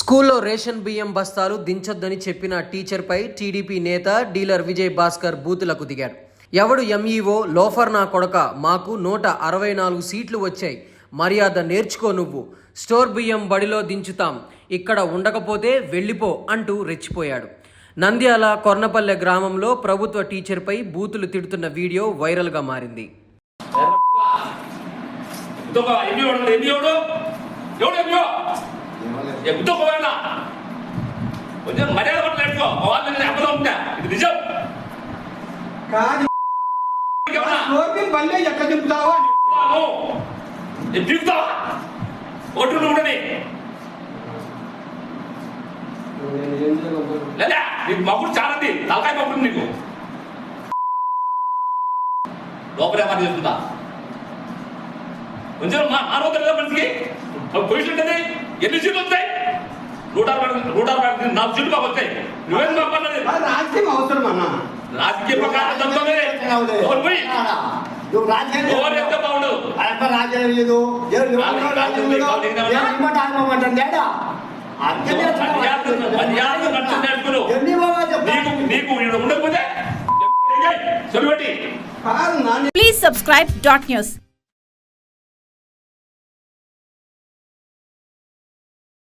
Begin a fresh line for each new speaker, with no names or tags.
స్కూల్లో రేషన్ బియ్యం బస్తాలు దించొద్దని చెప్పిన టీచర్పై టీడీపీ నేత డీలర్ విజయ్ భాస్కర్ బూతులకు దిగాడు ఎవడు ఎంఈఓ లోఫర్ నా కొడక మాకు నూట అరవై నాలుగు సీట్లు వచ్చాయి. మర్యాద నేర్చుకో నువ్వు. స్టోర్ బియ్యం బడిలో దించుతాం. ఇక్కడ ఉండకపోతే వెళ్ళిపో అంటూ రెచ్చిపోయాడు. నంద్యాల కొర్నపల్లె గ్రామంలో ప్రభుత్వ టీచర్పై బూతులు తిడుతున్న వీడియో వైరల్గా మారింది.
ఎవడు? ఏ గుద్దొకవేనా కొంచెం మర్యాద పట్ల నేర్చుకో. వాళ్ళు నేను ఉంటా ఇది నిజం.
కాదు. ఎక్కడ దింపుతావా
చెప్తాను. నేను దిగుతావా ఒట్టు నువ్వు ఉండని లేదా నీకు మగుడు చాలంది. తలకాయ మగుడు నీకు. లోపలే మాట చేస్తుందా కొంచెం మా లేదా మనిషికి పొజిషన్ ఉంటుంది. ఎన్ని సీట్లు వస్తాయి? అరవై నాలుగు సీట్లు మాకు వస్తాయి నువ్వేం
ఆ రాజ్యం అవసరం అన్న.
రాజకీయ
నువ్వు రాజ్యం
ఎవరు ఎంత బాగుండు?
అదంతా రాజ్యం లేదు. తేడా?
నా
Please subscribe dot news.